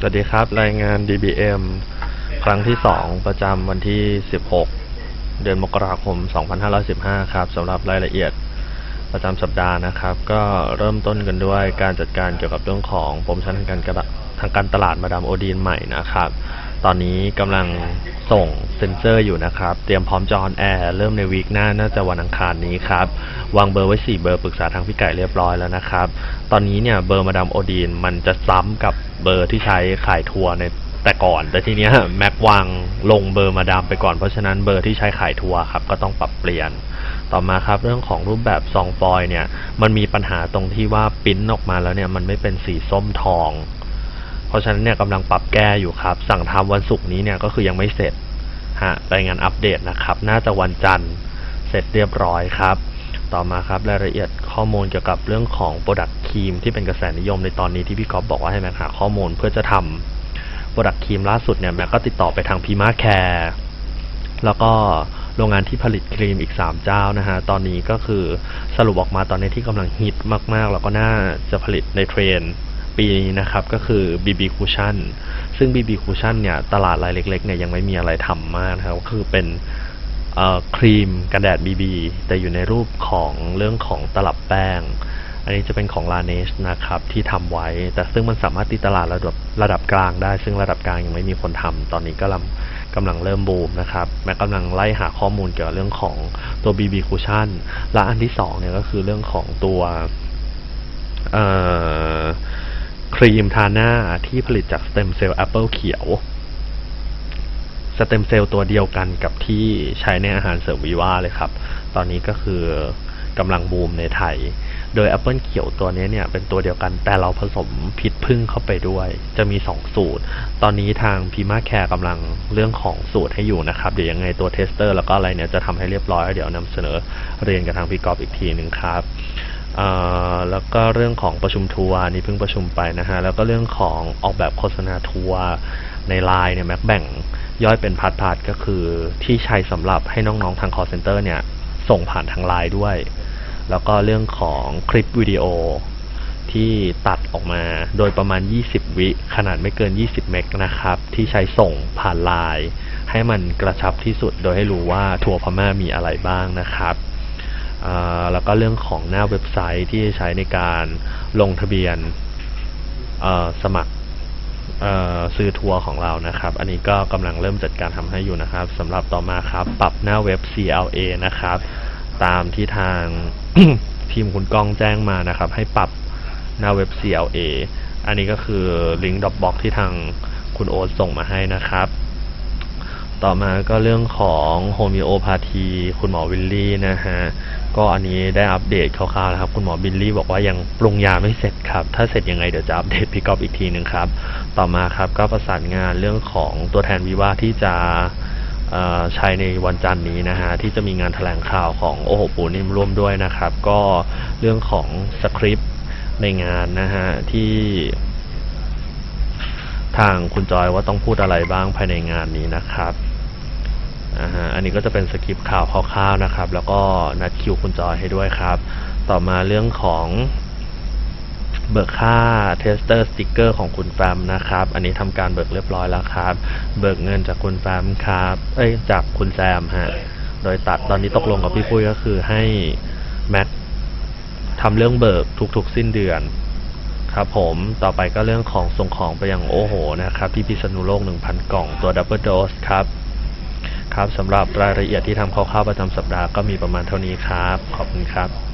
สวัสดีครับ รายงาน DBM ครั้งที่ 2 ประจำวันที่ 16 เดือนมกราคม 2515 ครับสำหรับรายละเอียดประจำสัปดาห์นะครับ ก็เริ่มต้นกันด้วยการจัดการเกี่ยวกับเรื่องของโปมชั้นทางการกระทางการตลาดมาดามโอดีนใหม่นะครับ ตอนนี้กำลังส่งเซนเซอร์อยู่นะครับ เตรียมพร้อมจอนแอร์เริ่มในวีคหน้าน่าจะวันอังคารนี้ครับ วางเบอร์ไว้ 4 เบอร์ปรึกษาทางพี่ไก่เรียบร้อยแล้วนะครับ ตอนนี้เนี่ยเบอร์มาดามโอดีนมันจะซ้ำกับเบอร์ที่ใช้ขายทัวร์ในแต่ก่อน แต่ทีเนี้ยแม็กวางลงเบอร์มาดามไปก่อนเพราะฉะนั้นเบอร์ที่ใช้ขายทัวร์ครับก็ต้องปรับเปลี่ยนต่อมาครับเรื่องของรูปแบบซองฟอยเนี่ยมันมีปัญหาตรงที่ว่าปิ้นออกมาแล้วเนี่ยมันไม่เป็นสีส้มทอง เพราะฉะนั้นเนี่ยกำลังปรับแก้อยู่ครับ สั่งทำวันศุกร์นี้เนี่ยก็คือยังไม่เสร็จฮะรายงานอัปเดตนะครับ น่าจะวันจันทร์เสร็จเรียบร้อยครับ ต่อมาครับรายละเอียดข้อมูลเกี่ยวกับเรื่องของโปรดักต์ครีมที่เป็นกระแสนิยมในตอนนี้ที่พี่ก๊อฟบอกว่าให้แม็กหาข้อมูลเพื่อจะทำโปรดักต์ครีมล่าสุดเนี่ยแม็กก็ติดต่อไปทางพีมาแคร์แล้วก็โรงงานที่ผลิตครีมอีก 3 เจ้านะฮะ ตอนนี้ก็คือสรุปออกมาตอนนี้ที่กำลังฮิตมาก ๆ แล้วก็น่าจะผลิตในเทรนด์ ปีนี้นะครับก็คือ BB Cushion ซึ่ง BB Cushion เนี่ยตลาดรายเล็กๆเนี่ยยังไม่มีอะไรทำมากนะครับก็คือเป็นครีมกันแดด BB แต่อยู่ในรูปของเรื่องของตลับแป้ง อันนี้จะเป็นของ Laneige นะครับที่ทำไว้ แต่ซึ่งมันสามารถตีตลาดระดับระดับกลางได้ ซึ่งระดับกลางยังไม่มีคนทำตอนนี้ก็กำลังกำลังเริ่มบูมนะครับแม้กำลังไล่หาข้อมูลเกี่ยวกับเรื่องของตัว BB Cushion และอันที่สองเนี่ยก็คือเรื่องของตัวเอ่อ ครีมทาหน้าที่ผลิตจากสเต็มเซลล์แอปเปิลเขียว สเต็มเซลล์ตัวเดียวกันกับที่ใช้ในอาหารเสริมวีว่าเลยครับ ตอนนี้ก็คือกำลังบูมในไทย โดยแอปเปิลเขียวตัวนี้เนี่ยเป็นตัวเดียวกันแต่เราผสมพิษพึ่งเข้าไปด้วย จะมี 2 สูตร ตอนนี้ทางพีมาแคร์กำลังเรื่องของสูตรให้อยู่นะครับ เดี๋ยวยังไงตัวเทสเตอร์แล้วก็อะไรเนี่ยจะทำให้เรียบร้อย เดี๋ยวนำเสนอเรียนกับทางพี่กอฟอีกทีหนึ่งครับ แล้วก็เรื่องของประชุมทัวร์นี่เพิ่งประชุมไปนะฮะ แล้วก็เรื่องของออกแบบโฆษณาทัวร์ในไลน์เนี่ยแม็กแบ่งย่อยเป็นพาร์ทๆก็คือที่ใช้สำหรับให้น้องๆทาง call center เนี่ยส่งผ่านทางไลน์ด้วย แล้วก็เรื่องของคลิปวิดีโอที่ตัดออกมาโดยประมาณ 20 วิขนาดไม่เกิน 20 เมกนะครับ ที่ใช้ส่งผ่านไลน์ให้มันกระชับที่สุดโดยให้รู้ว่าทัวร์พม่ามีอะไรบ้างนะครับ แล้วก็เรื่องของหน้าเว็บไซต์ที่ใช้ในการลงทะเบียนสมัครเอ่อซื้อทัวร์ของเรานะครับ อันนี้ก็กำลังเริ่มจัดการทำให้อยู่นะครับสำหรับต่อมาครับ ปรับหน้าเว็บ CLA นะครับ ตามที่ทางทีมคุณก้องแจ้งมานะครับ ให้ปรับหน้าเว็บ CLA อันนี้ก็คือลิงก์ดอ b บ็อกที่ทางคุณโอ๊ตส่งมาให้นะครับ ต่อมาก็เรื่องของโฮมิโอพาธี คุณหมอวิลลี่นะฮะ ก็อันนี้ได้อัปเดตคร่าวๆนะครับ คุณหมอบิลลี่บอกว่ายังปรุงยาไม่เสร็จครับ ถ้าเสร็จยังไงเดี๋ยวจะอัปเดตพี่กอฟอีกทีหนึ่งครับ ต่อมาครับก็ประสานงานเรื่องของตัวแทนวิวาที่จะใช้ในวันจันทร์นี้นะฮะที่จะมีงานแถลงข่าวของโอโหปูนิ่มร่วมด้วยนะครับ ก็เรื่องของสคริปต์ในงานนะฮะที่ทางคุณจอยว่าต้องพูดอะไรบ้างภายในงานนี้นะครับ อ่าฮะอันนี้ก็จะเป็นสคริปต์ข่าวคร่าวๆนะครับ แล้วก็นัดคิวคุณจอยให้ด้วยครับ ต่อมาเรื่องของเบิกค่าเทสเตอร์สติกเกอร์ของคุณแฟมนะครับ อันนี้ทำการเบิกเรียบร้อยแล้วครับ เบิกเงินจากคุณแฟมครับ เอ้ย จากคุณแซมฮะ โดยตัดตอนนี้ตกลงกับพี่ปุ้ยก็คือให้แม็กทำเรื่องเบิกทุกๆ สิ้นเดือนครับผมต่อไปก็เรื่องของส่งของไปยังโอโหนะครับ ที่พิษณุโลก 1,000 กล่องตัวดับเบิลโดสครับ ครับสำหรับรายละเอียดที่ทำคร่าวๆประจำสัปดาห์ก็มีประมาณเท่านี้ครับ ขอบคุณครับ